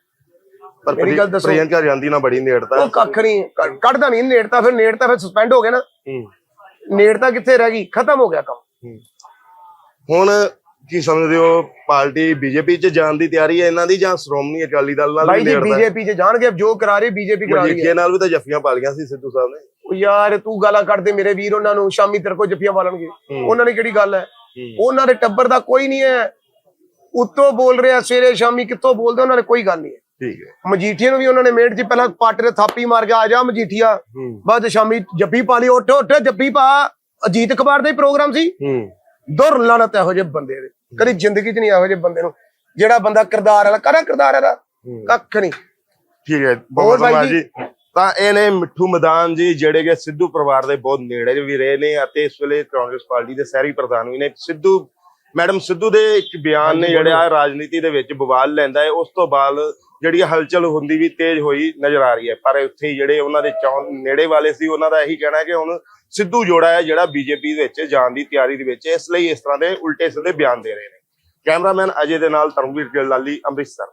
ਪਰ ਮੇਰੀ ਗੱਲ ਦੱਸੋ। ਪ੍ਰਿਯੰਕਾ ਗਾਂਧੀ ਨਾਲ ਬੜੀ ਨੇੜਤਾ ਉਹ ਕੱਖ ਨਹੀਂ ਕੱਢ- ਕੱਢਦਾ ਨਹੀਂ ਨੇੜਤਾ ਫਿਰ ਨੇੜਤਾ ਫਿਰ ਸਸਪੈਂਡ ਹੋ ਗਿਆ ਨਾ। ਨੇੜਤਾ ਕਿੱਥੇ ਰਹਿ ਗਈ? ਖਤਮ ਹੋ ਗਿਆ ਕੰਮ। ਹੁਣ ਕੀ ਸਮਝਦੇ ਹੋ ਪਾਰਟੀ ਬੀਜੇਪੀ 'ਚ ਜਾਣ ਦੀ ਤਿਆਰੀ ਹੈ ਇਹਨਾਂ ਦੀ ਜਾਂ ਸ਼੍ਰੋਮਣੀ ਅਕਾਲੀ ਦਲ ਨਾਲ ਬਾਈ ਜੀ? ਬੀਜੇਪੀ 'ਚ ਜਾਣਗੇ ਜੋ ਕਰਾ ਰਹੀ ਬੀਜੇਪੀ ਕਰਾ ਰਹੀ ਹੈ। ਮਜੀਠੀਆ ਨਾਲ ਵੀ ਤਾਂ ਜੱਫੀਆਂ ਪਾ ਲਈਆਂ ਸੀ ਸਿੱਧੂ ਸਾਹਿਬ ਨੇ। ਉਹ ਯਾਰ ਤੂੰ ਗਾਲਾਂ ਕੱਢਦੇ ਮੇਰੇ ਵੀਰ ਉਹਨਾਂ ਨੂੰ ਸ਼ਾਮੀ ਤੇਰੇ ਕੋਲ ਜੱਫੀਆਂ ਵਾਲਣਗੇ ਹੂੰ। ਉਹਨਾਂ ਨੇ ਕਿਹੜੀ ਗੱਲ ਹੈ? ਹੂੰ। ਉਹਨਾਂ ਦੇ ਟੱਬਰ ਦਾ ਕੋਈ ਨਹੀਂ ਹੈ। ਉੱਤੋਂ ਬੋਲ ਰਿਹਾ ਸਵੇਰੇ ਸ਼ਾਮੀ ਕਿੱਥੋਂ ਬੋਲਦੇ ਉਹਨਾਂ ਨੇ ਕੋਈ ਗੱਲ ਨਹੀਂ ਹੈ। ਠੀਕ ਹੈ। ਮਜੀਠੀਆ ਨੂੰ ਵੀ ਉਹਨਾਂ ਨੇ ਮਿੰਟ 'ਚ ਪਹਿਲਾਂ ਪਾਟੇ ਤੇ ਥਾਪੀ ਮਾਰ ਕੇ ਆ ਜਾ ਮਜੀਠੀਆ। ਬਾਅਦ ਸ਼ਾਮੀ ਜੱਫੀ ਪਾ ਲਈ ਉੱਠ ਉੱਠ ਜੱਫੀ ਪਾ। ਅਜੀਤ ਅਖਬਾਰ ਦਾ ਹੀ ਪ੍ਰੋਗਰਾਮ ਸੀ। ਦੁਰ ਲਾਨਤ ਇਹੋ ਜਿਹੇ ਬੰਦੇ ਦੇ। ਕਦੀ ਜ਼ਿੰਦਗੀ 'ਚ ਨਹੀਂ ਇਹੋ ਜਿਹੇ ਬੰਦੇ ਨੂੰ ਜਿਹੜਾ ਬੰਦਾ ਕਿਰਦਾਰ ਵਾਲਾ ਕਰਾ ਕਿਰਦਾਰ ਵਾਲਾ। ਕੱਖ ਨਹੀਂ। ਠੀਕ ਹੈ ਬਹੁਤ ਬਾਈ। ਜੀ। ਤਾਂ ਇਹ ਨੇ ਮਿੱਠੂ ਮੈਦਾਨ ਜੀ ਜਿਹੜੇ ਕਿ ਸਿੱਧੂ ਪਰਿਵਾਰ ਦੇ ਬਹੁਤ ਨੇੜੇ ਵੀ ਰਹੇ ਨੇ ਅਤੇ ਇਸ ਵੇਲੇ ਕਾਂਗਰਸ ਪਾਰਟੀ ਦੇ ਸ਼ਹਿਰੀ ਪ੍ਰਧਾਨ ਵੀ ਨੇ। ਸਿੱਧੂ ਮੈਡਮ ਸਿੱਧੂ ਦੇ ਇੱਕ ਬਿਆਨ ਨੇ ਜਿਹੜਾ ਰਾਜਨੀਤੀ ਦੇ ਵਿੱਚ ਬਵਾਲ ਲੈਂਦਾ ਹੈ ਉਸ ਤੋਂ ਬਾਅਦ ਜਿਹੜੀ ਹਲਚਲ ਹੁੰਦੀ ਵੀ ਤੇਜ਼ ਹੋਈ ਨਜ਼ਰ ਆ ਰਹੀ ਹੈ। ਪਰ ਉੱਥੇ ਜਿਹੜੇ ਉਹਨਾਂ ਦੇ ਚੌਂ ਨੇੜੇ ਵਾਲੇ ਸੀ ਉਹਨਾਂ ਦਾ ਇਹੀ ਕਹਿਣਾ ਹੈ ਕਿ ਹੁਣ ਸਿੱਧੂ ਜੋੜਾ ਹੈ ਜਿਹੜਾ ਬੀਜੇਪੀ ਵਿੱਚ ਜਾਣ ਦੀ ਤਿਆਰੀ ਦੇ ਵਿੱਚ। ਇਸ ਲਈ ਇਸ ਤਰ੍ਹਾਂ ਦੇ ਉਲਟੇ ਸਿੱਧੇ ਬਿਆਨ ਦੇ ਰਹੇ ਨੇ। ਕੈਮਰਾਮੈਨ ਅਜੇ ਦੇ ਨਾਲ ਧਰਮਵੀਰ ਗਿੱਲ ਲਾਲੀ ਅੰਮ੍ਰਿਤਸਰ।